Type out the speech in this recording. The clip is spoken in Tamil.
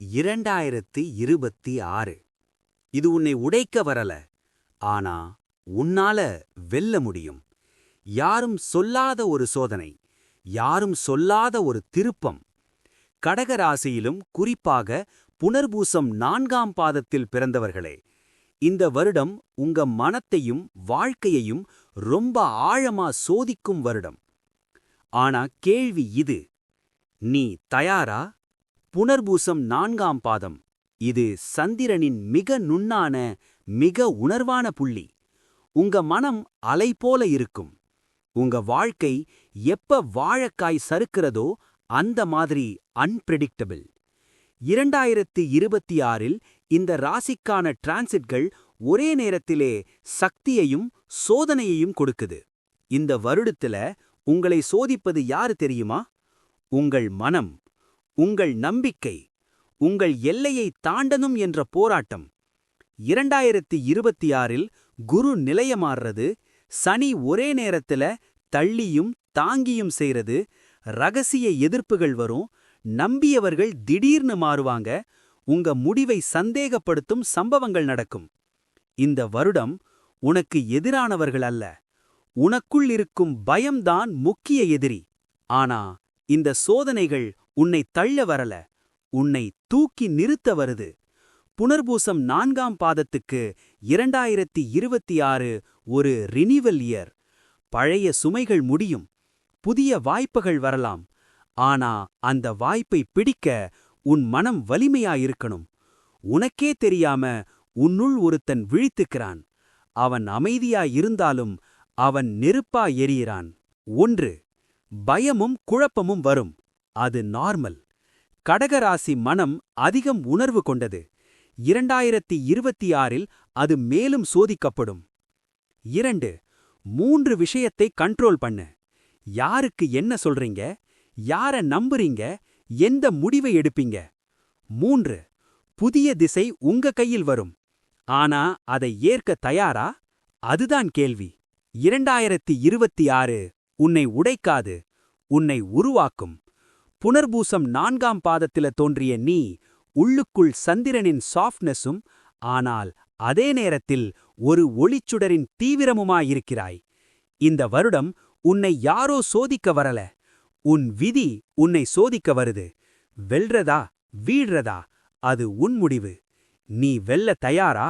இரண்டாயிரத்து இருபத்தி ஆறு. இது உன்னை உடைக்க வரல ஆனா உன்னால வெல்ல முடியும். யாரும் சொல்லாத ஒரு சோதனை யாரும் சொல்லாத ஒரு திருப்பம். கடகராசியிலும் குறிப்பாக புனர்பூசம் நான்காம் பாதத்தில் பிறந்தவர்களே இந்த வருடம் உங்க மனத்தையும் வாழ்க்கையையும் ரொம்ப ஆழமா சோதிக்கும் வருடம். ஆனா கேள்வி இது நீ தயாரா? புனர்பூசம் நான்காம் பாதம். இது சந்திரனின் மிக நுண்ணான மிக உணர்வான புள்ளி. உங்க மனம் அலை போல இருக்கும். உங்க வாழ்க்கை எப்ப வாழக்காய் சறுக்கிறதோ அந்த மாதிரி அன்பிரடிக்டபிள் இரண்டாயிரத்தி இருபத்தி ஆறில் இந்த ராசிக்கான டிரான்சிட்கள் ஒரே நேரத்திலே சக்தியையும் சோதனையையும் கொடுக்குது. இந்த வருடத்துல உங்களை சோதிப்பது யாரு தெரியுமா? உங்கள் மனம். உங்கள் நம்பிக்கை உங்கள் எல்லையை தாண்டனும் என்ற போராட்டம். இரண்டாயிரத்தி இருபத்தி ஆறில் குரு நிலையமாறுறது சனி ஒரே நேரத்துல தள்ளியும் தாங்கியும் செய்றது ரகசிய எதிர்ப்புகள் வரும் நம்பியவர்கள் திடீர்னு மாறுவாங்க உங்க முடிவை சந்தேகப்படுத்தும் சம்பவங்கள் நடக்கும். இந்த வருடம் உனக்கு எதிரானவர்கள் அல்ல உனக்குள் இருக்கும் பயம்தான் முக்கிய எதிரி. ஆனா இந்த சோதனைகள் உன்னை தள்ள வரல உன்னை தூக்கி நிறுத்த வருது. புனர்பூசம் நான்காம் பாதத்துக்கு இரண்டாயிரத்தி இருபத்தி ஆறு ஒரு ரினிவல் இயர் பழைய சுமைகள் முடியும் புதிய வாய்ப்புகள் வரலாம். ஆனா அந்த வாய்ப்பை பிடிக்க உன் மனம் வலிமையாயிருக்கணும். உனக்கே தெரியாம உன்னுள் ஒருத்தன் விழித்துக்கிறான். அவன் அமைதியாயிருந்தாலும் அவன் நெருப்பா எரியிறான். ஒன்று பயமும் குழப்பமும் வரும். அது நார்மல். கடகராசி மனம் அதிகம் உணர்வு கொண்டது. இரண்டாயிரத்தி இருபத்தி ஆறில் அது மேலும் சோதிக்கப்படும். இரண்டு மூன்று விஷயத்தை கண்ட்ரோல் பண்ணு. யாருக்கு என்ன சொல்றீங்க? யார நம்புறீங்க? எந்த முடிவை எடுப்பீங்க? மூன்று புதிய திசை உங்க கையில் வரும். ஆனா அதை ஏற்க தயாரா? அதுதான் கேள்வி. இரண்டாயிரத்தி இருபத்தி ஆறு உன்னை உடைக்காது உன்னை உருவாக்கும். புனர்பூசம் நான்காம் பாதத்தில தோன்றிய நீ உள்ளுக்குள் சந்திரனின் சாஃப்ட்னஸும் ஆனால் அதே நேரத்தில் ஒரு ஒளிச்சுடரின் தீவிரமுமாயிருக்கிறாய். இந்த வருடம் உன்னை யாரோ சோதிக்க வரல. உன் விதி உன்னை சோதிக்க வருது. வெல்றதா வீழ்றதா அது உன் முடிவு. நீ வெல்ல தயாரா?